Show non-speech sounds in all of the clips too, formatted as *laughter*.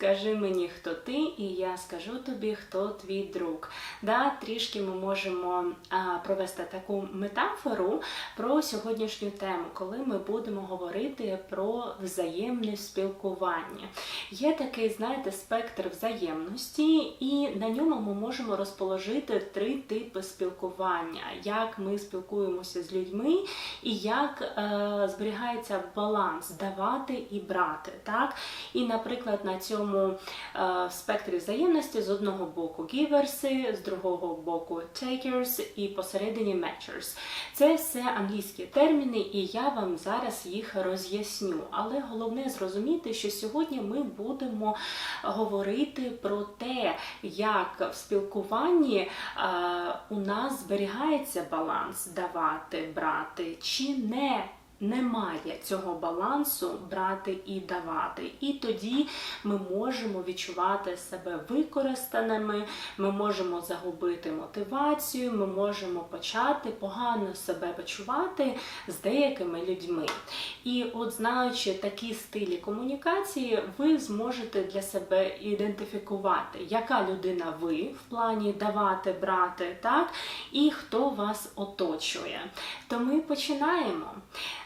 Скажи мені, хто ти, і я скажу тобі, хто твій друг. Да, трішки ми можемо а, провести таку метафору про сьогоднішню тему, коли ми будемо говорити про взаємне спілкування. Є такий, знаєте, спектр взаємності, і на ньому ми можемо розположити три типи спілкування: як ми спілкуємося з людьми, і як е, зберігається баланс давати і брати. Так? І, наприклад, на цьому е, спектрі взаємності з одного боку гіверси, з другого боку takers і посередині matchers. Це все англійські терміни, і я вам зараз їх роз'ясню. Але головне зрозуміти, що сьогодні ми будемо говорити про те, як в спілкуванні е, у нас зберігається баланс давати, брати, чи не. Немає цього балансу брати і давати. І тоді ми можемо відчувати себе використаними, ми можемо загубити мотивацію, ми можемо почати погано себе почувати з деякими людьми. І от знаючи такі стилі комунікації, ви зможете для себе ідентифікувати, яка людина ви в плані давати, брати, так, і хто вас оточує. То ми починаємо.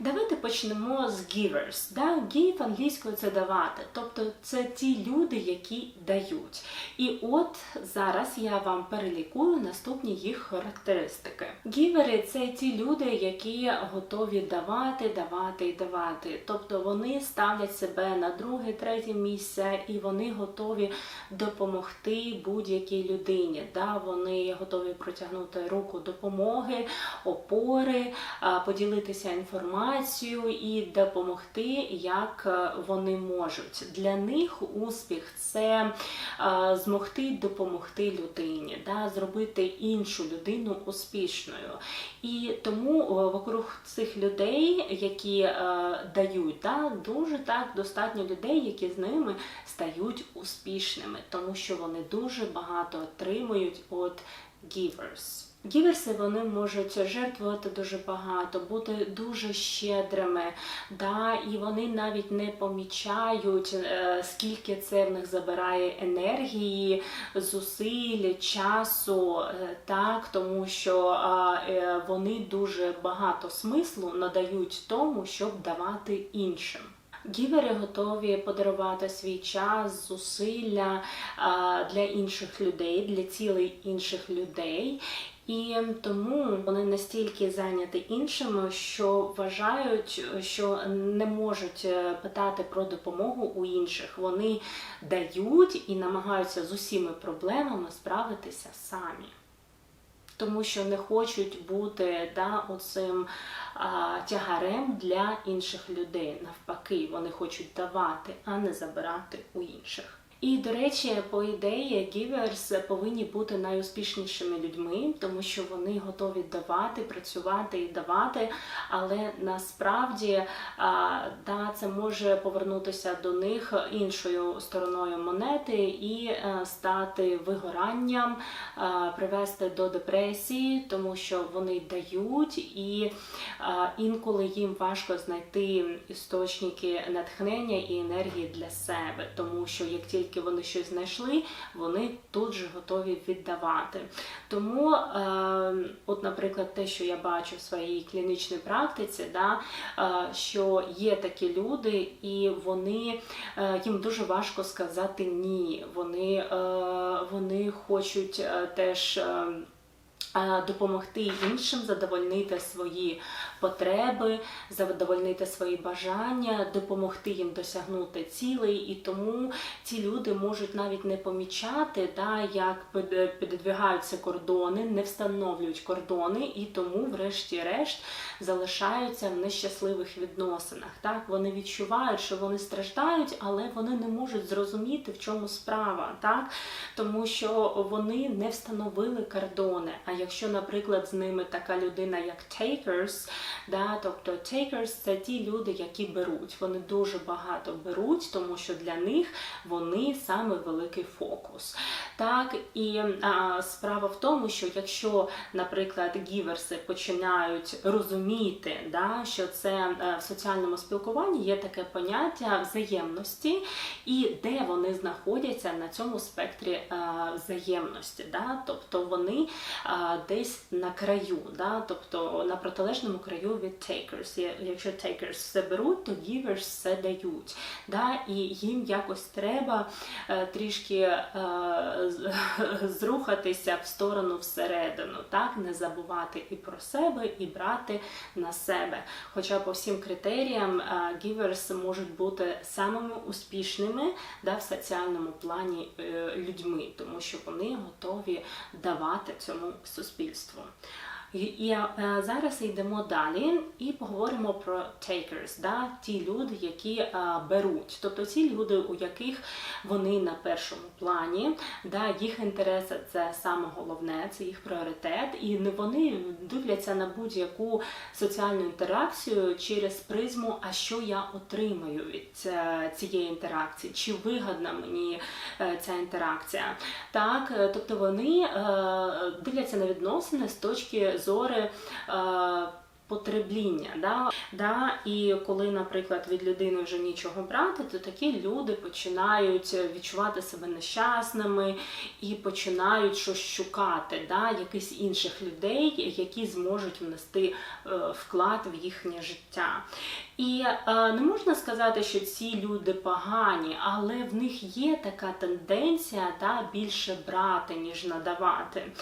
Давайте почнемо з givers. Да? Give англійською це давати. Тобто це ті люди, які дають. І от зараз я вам перелікую наступні їх характеристики. Гівери це ті люди, які готові давати, давати і давати. Тобто вони ставлять себе на друге, третє місце і вони готові допомогти будь-якій людині. Да? Вони готові протягнути руку допомоги, опори, поділитися інформацією і допомогти, як е, вони можуть. Для них успіх це змогти допомогти людині, да? зробити іншу людину успішною. І тому вокруг цих людей, які е, дають, да, дуже так достатньо людей, які з ними стають успішними, тому що вони дуже багато отримують від givers. Гіверси вони можуть жертвувати дуже багато, бути дуже щедрими, да, і вони навіть не помічають, е, скільки це в них забирає енергії, зусиль, часу, е, так, тому що е, вони дуже багато смислу надають тому, щоб давати іншим. Гівери готові подарувати свій час, зусилля для інших людей, для цілей інших людей. І тому вони настільки зайняті іншими, що вважають, що не можуть е, питати про допомогу у інших. Вони дають і намагаються з усіма проблемами справитися самі. Тому що не хочуть бути да, оцим а, тягарем для інших людей. Навпаки, вони хочуть давати, а не забирати у інших. І, до речі, по ідеї, гіверс повинні бути найуспішнішими людьми, тому що вони готові давати, працювати і давати. Але насправді да, це може повернутися до них іншою стороною монети і стати вигоранням, привести до депресії, тому що вони дають, і інколи їм важко знайти істочники натхнення і енергії для себе, тому що як тільки тільки вони щось знайшли, вони тут же готові віддавати. Тому, е, от, наприклад, те, що я бачу в своїй клінічній практиці, да, е, що є такі люди, і вони е, їм дуже важко сказати ні. Вони, е, вони хочуть е, теж. Е, Допомогти іншим задовольнити свої потреби, задовольнити свої бажання, допомогти їм досягнути цілей, і тому ці люди можуть навіть не помічати, да, як піддвигаються кордони, не встановлюють кордони, і тому, врешті-решт, залишаються в нещасливих відносинах. Так, вони відчувають, що вони страждають, але вони не можуть зрозуміти, в чому справа, так, тому що вони не встановили кордони. А якщо, наприклад, з ними така людина, як takers, Да? Тобто takers це ті люди, які беруть. Вони дуже багато беруть, тому що для них вони саме великий фокус. Так, і а, справа в тому, що якщо, наприклад, гіверси починають розуміти, да, що це е, в соціальному спілкуванні є таке поняття взаємності, і де вони знаходяться на цьому спектрі а, взаємності. Да? Тобто вони а, десь на краю, да? тобто на протилежному краю від takers. Якщо takers все беруть, то givers все дають. Да? І їм якось треба е, трішки е, *laughs* зрухатися в сторону всередину, так? не забувати і про себе, і брати на себе. Хоча по всім критеріям е, givers можуть бути самими успішними да, в соціальному плані людьми, тому що вони готові давати цьому суспільству. І, е, зараз йдемо далі і поговоримо про takers, да, ті люди, які е, беруть, тобто ті люди, у яких вони на першому плані, да, їх інтереси це саме головне, це їх пріоритет, і вони дивляться на будь-яку соціальну інтеракцію через призму, а що я отримаю від е, цієї інтеракції, чи вигодна мені ця інтеракція. Так, тобто вони дивляться на відносини з точки зору е, потребління. Да? Да? І коли, наприклад, від людини вже нічого брати, то такі люди починають відчувати себе нещасними і починають щось шукати, да? якихось інших людей, які зможуть внести е, вклад в їхнє життя. І е, не можна сказати, що ці люди погані, але в них є така тенденція да, більше брати, ніж надавати. Е,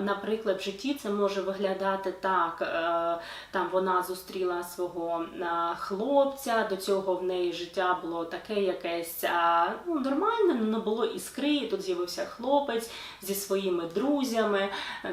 наприклад, в житті це може виглядати так: е, там вона зустріла свого е, хлопця, до цього в неї життя було таке якесь е, ну, нормальне, не було іскри. і Тут з'явився хлопець зі своїми друзями,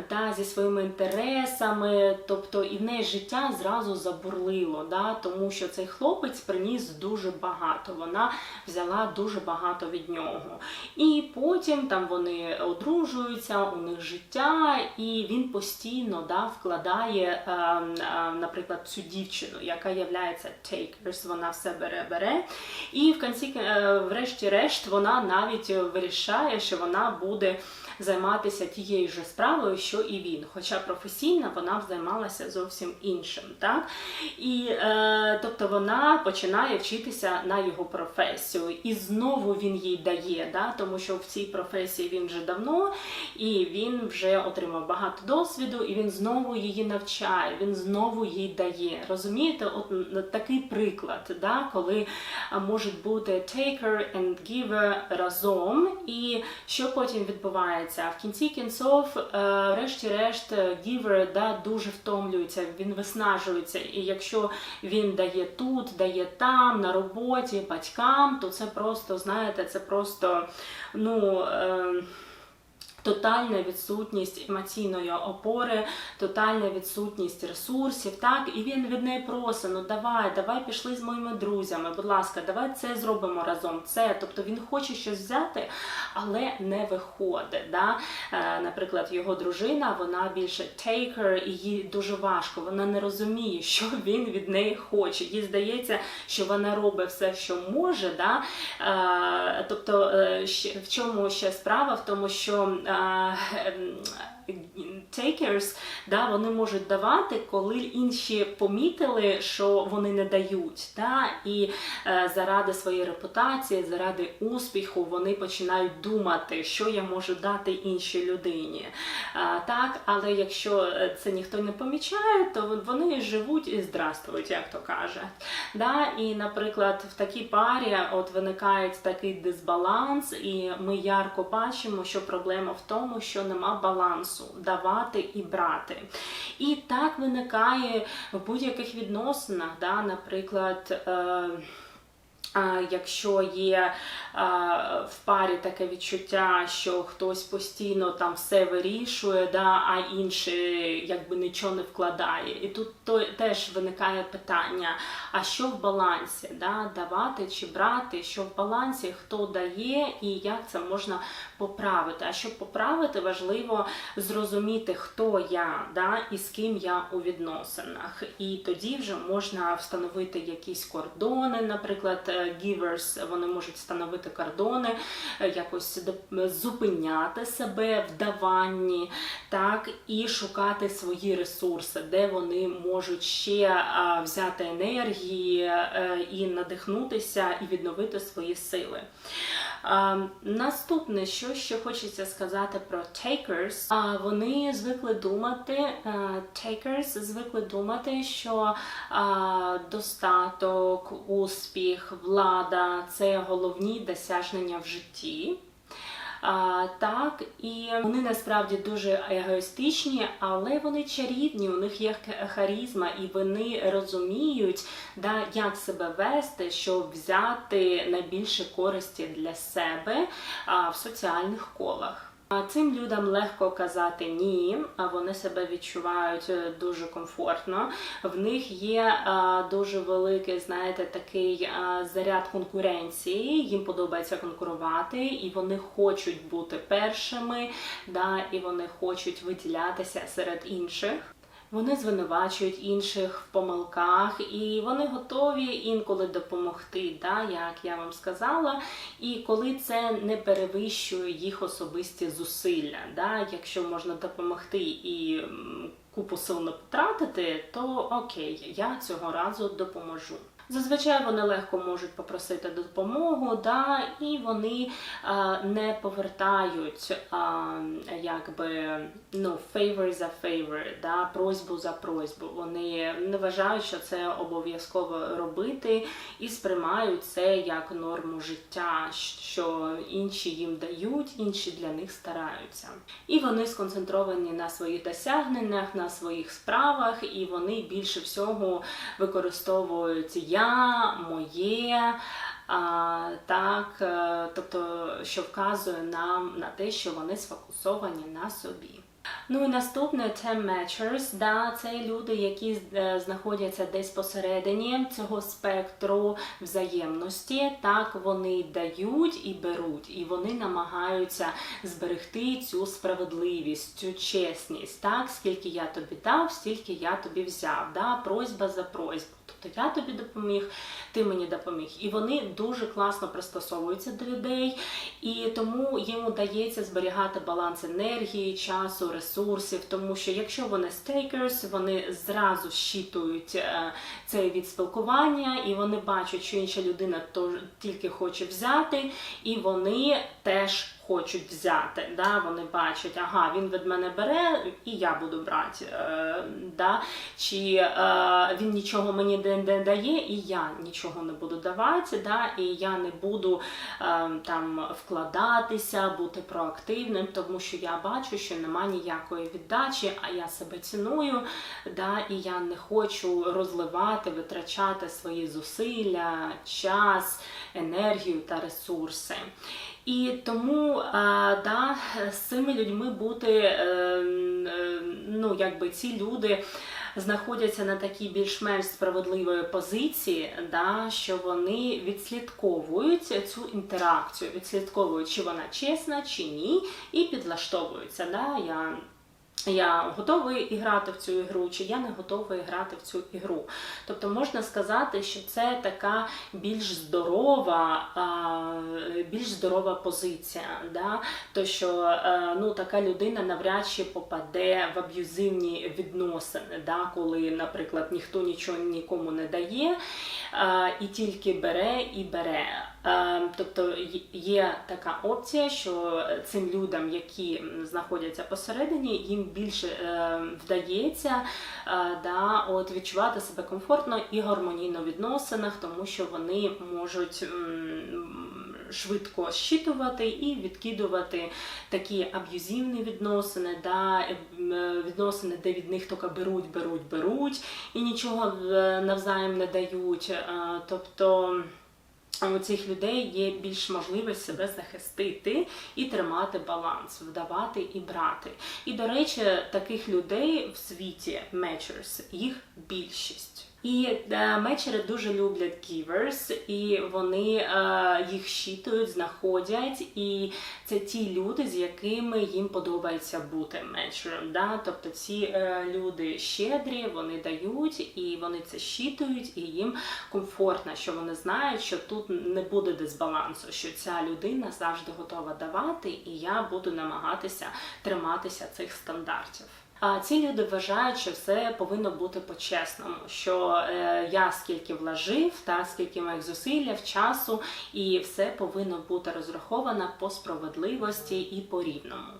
та, зі своїми інтересами. Тобто і в неї життя зразу забурлило. Да, тому що цей хлопець приніс дуже багато. Вона взяла дуже багато від нього. І потім там вони одружуються, у них життя, і він постійно да, вкладає, е, е, наприклад, цю дівчину, яка є takers, вона все бере, бере. І в кінці, е, врешті-решт, вона навіть вирішає, що вона буде займатися тією ж справою, що і він. Хоча професійно вона займалася зовсім іншим. Так? І е, тобто вона починає вчитися на його професію. І знову він їй дає, да? тому що в цій професії він вже давно, і він вже отримав багато досвіду, і він знову її навчає, він знову їй дає. Розумієте, от такий приклад, да? коли можуть бути taker and giver разом, і що потім відбувається? В кінці кінцов, е, врешті-решт, е, giver да, дуже втомлюється, він виснажується. І якщо він дає тут, дає там, на роботі, батькам, то це просто, знаєте, це просто ну. Е, Тотальна відсутність емоційної опори, тотальна відсутність ресурсів, так і він від неї просить, ну давай, давай пішли з моїми друзями, будь ласка, давай це зробимо разом. Це, тобто він хоче щось взяти, але не виходить. Да? Е, наприклад, його дружина, вона більше taker, і їй дуже важко. Вона не розуміє, що він від неї хоче. Їй здається, що вона робить все, що може. Да? Е, тобто, е, в чому ще справа? В тому, що е, ем, takers, да, вони можуть давати, коли інші помітили, що вони не дають. Да? І е, заради своєї репутації, заради успіху, вони починають думати, що я можу дати іншій людині. Е, так, але якщо е, це ніхто не помічає, то вони живуть і здравствують, як то каже. Да? І, наприклад, в такій парі от виникає такий дисбаланс, і ми ярко бачимо, що проблема в тому, що нема балансу давати і брати. І так виникає в будь-яких відносинах, да? наприклад. Е- Якщо є в парі таке відчуття, що хтось постійно там все вирішує, да, а інший якби нічого не вкладає. І тут теж виникає питання: а що в балансі? Да? Давати чи брати, що в балансі, хто дає і як це можна поправити? А щоб поправити, важливо зрозуміти, хто я да, і з ким я у відносинах. І тоді вже можна встановити якісь кордони, наприклад, е, givers, вони можуть встановити кордони, е, якось зупиняти себе в даванні, так, і шукати свої ресурси, де вони можуть ще взяти енергії е, і надихнутися, і відновити свої сили. Наступне, що ще хочеться сказати про takers, вони звикли думати, е, takers звикли думати, що достаток, успіх, влада це головні досягнення в житті. А, Так, і вони насправді дуже егоїстичні, але вони чарівні, у них є харізма, і вони розуміють, да, як себе вести, щоб взяти найбільше користі для себе а, в соціальних колах. Цим людям легко казати ні, а вони себе відчувають е, дуже комфортно. В них є е, дуже великий, знаєте, такий е, заряд конкуренції. Їм подобається конкурувати, і вони хочуть бути першими, да, і вони хочуть виділятися серед інших. Вони звинувачують інших в помилках, і вони готові інколи допомогти, да, як я вам сказала. І коли це не перевищує їх особисті зусилля, да, якщо можна допомогти і купу сил не потратити, то окей, я цього разу допоможу. Зазвичай вони легко можуть попросити допомогу, да, і вони а, не повертають а, якби ну, favor за favor, да, просьбу за просьбу. Вони не вважають, що це обов'язково робити, і сприймають це як норму життя, що інші їм дають, інші для них стараються. І вони сконцентровані на своїх досягненнях, на своїх справах, і вони більше всього використовують я, моє. А, Так, е, тобто, що вказує нам на те, що вони сфокусовані на собі. Ну і наступне time matchers, да, це люди, які е, знаходяться десь посередині цього спектру взаємності. Так, вони дають і беруть, і вони намагаються зберегти цю справедливість, цю чесність. Так, скільки я тобі дав, стільки я тобі взяв. Да, Просьба за просьбу. Тобто я тобі допоміг, ти мені допоміг. І вони дуже класно пристосовуються до людей, і тому їм удається зберігати баланс енергії, часу, ресурсів. Тому що якщо вони стейкерс, вони зразу щитують е, цей від спілкування, і вони бачать, що інша людина то тільки хоче взяти, і вони теж хочуть взяти. Да? Вони бачать, ага, він від мене бере, і я буду брати. Е, да? Чи е, він нічого мені не дає, і я нічого не буду давати, да? і я не буду е, там вкладатися, бути проактивним, тому що я бачу, що нема ніякої віддачі, а я себе ціную, да? і я не хочу розливати, витрачати свої зусилля, час, енергію та ресурси. І тому да, з цими людьми бути, е, е, ну якби ці люди знаходяться на такій більш-менш справедливої позиції, да, що вони відслідковують цю інтеракцію, відслідковують, чи вона чесна, чи ні, і підлаштовуються. Да, я я готовий грати в цю ігру, чи я не готовий грати в цю ігру. Тобто можна сказати, що це така більш здорова, більш здорова позиція. Да? То що е, ну, така людина навряд чи попаде в аб'юзивні відносини, да? коли, наприклад, ніхто нічого нікому не дає і тільки бере і бере. Тобто є така опція, що цим людям, які знаходяться посередині, їм більше е, вдається е, да, от відчувати себе комфортно і гармонійно в відносинах, тому що вони можуть швидко щитувати і відкидувати такі аб'юзивні відносини, да, е, відносини, де від них тільки беруть, беруть, беруть і нічого навзаєм не дають. Тобто у цих людей є більш можливість себе захистити і тримати баланс, вдавати і брати. І, до речі, таких людей в світі matchers, їх більшість. І е, мечери дуже люблять givers, і вони е, їх щитують, знаходять, і це ті люди, з якими їм подобається бути мечером. Да? Тобто ці е, люди щедрі, вони дають, і вони це щитують, і їм комфортно, що вони знають, що тут не буде дисбалансу, що ця людина завжди готова давати, і я буду намагатися триматися цих стандартів. А ці люди вважають, що все повинно бути по-чесному, що е, я скільки вложив, та скільки моїх зусилля, часу, і все повинно бути розраховано по справедливості і по рівному.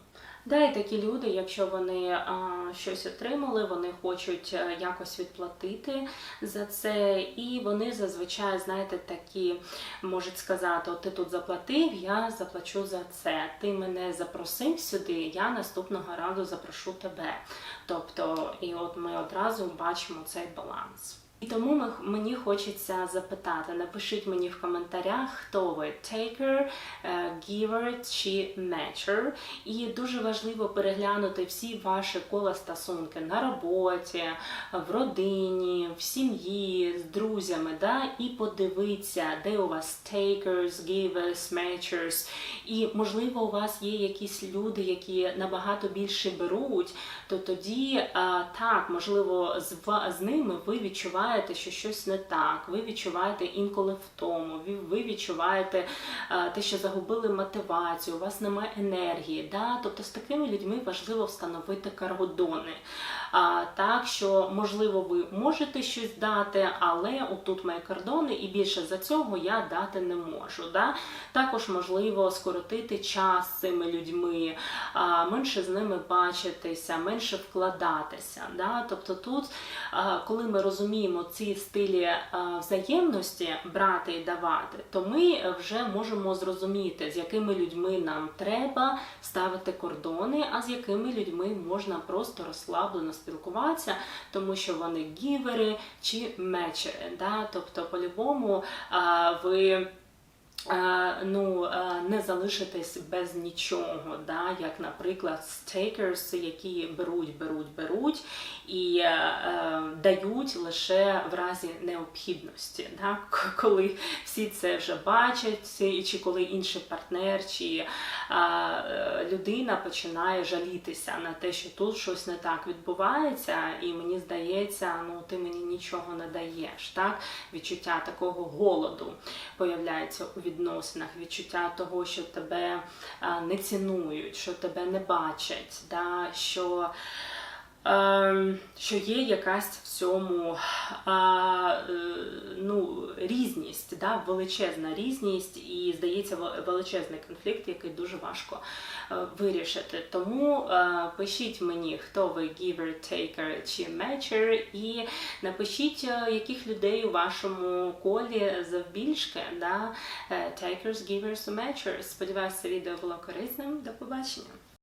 Да, і такі люди, якщо вони а, щось отримали, вони хочуть е, якось відплатити за це, і вони зазвичай, знаєте, такі можуть сказати: От ти тут заплатив, я заплачу за це. Ти мене запросив сюди, я наступного разу запрошу тебе. Тобто, і от ми одразу бачимо цей баланс. І тому мені хочеться запитати, напишіть мені в коментарях, хто ви taker, е, giver чи matcher. І дуже важливо переглянути всі ваші кола стосунки на роботі, в родині, в сім'ї, з друзями, да? і подивитися, де у вас takers, givers, matchers. І можливо, у вас є якісь люди, які набагато більше беруть, то тоді так, можливо, з, з ними ви відчуваєте, що щось не так, ви відчуваєте інколи втому, ви, відчуваєте а, те, що загубили мотивацію, у вас немає енергії. Да? Тобто з такими людьми важливо встановити кордони. Так що, можливо, ви можете щось дати, але отут мої кордони, і більше за цього я дати не можу. Да? Також можливо скоротити час з цими людьми, менше з ними бачитися, менше вкладатися. Да? Тобто тут, коли ми розуміємо ці стилі взаємності брати і давати, то ми вже можемо зрозуміти, з якими людьми нам треба ставити кордони, а з якими людьми можна просто розслаблено спілкуватися, тому що вони гівери чи мечери. Да? Тобто, по-любому ви. Е, Ну, е, не залишитись без нічого, да? як, наприклад, стейкерс, які беруть, беруть, беруть і е, е, дають лише в разі необхідності, да? Коли всі це вже бачать, чи коли інший партнер чи е, людина починає жалітися на те, що тут щось не так відбувається, і мені здається, ну ти мені нічого не даєш. Так? Відчуття такого голоду появляється у відносинах, відчуття того, що тебе не цінують, що тебе не бачать, да? що. Ем, що є якась в цьому е, ну, різність, да, величезна різність, і здається, величезний конфлікт, який дуже важко е, вирішити. Тому е, пишіть мені, хто ви giver, taker чи matcher, і напишіть, яких людей у вашому колі завбільшки, да, takers, givers, matchers. Сподіваюся, відео було корисним. До побачення.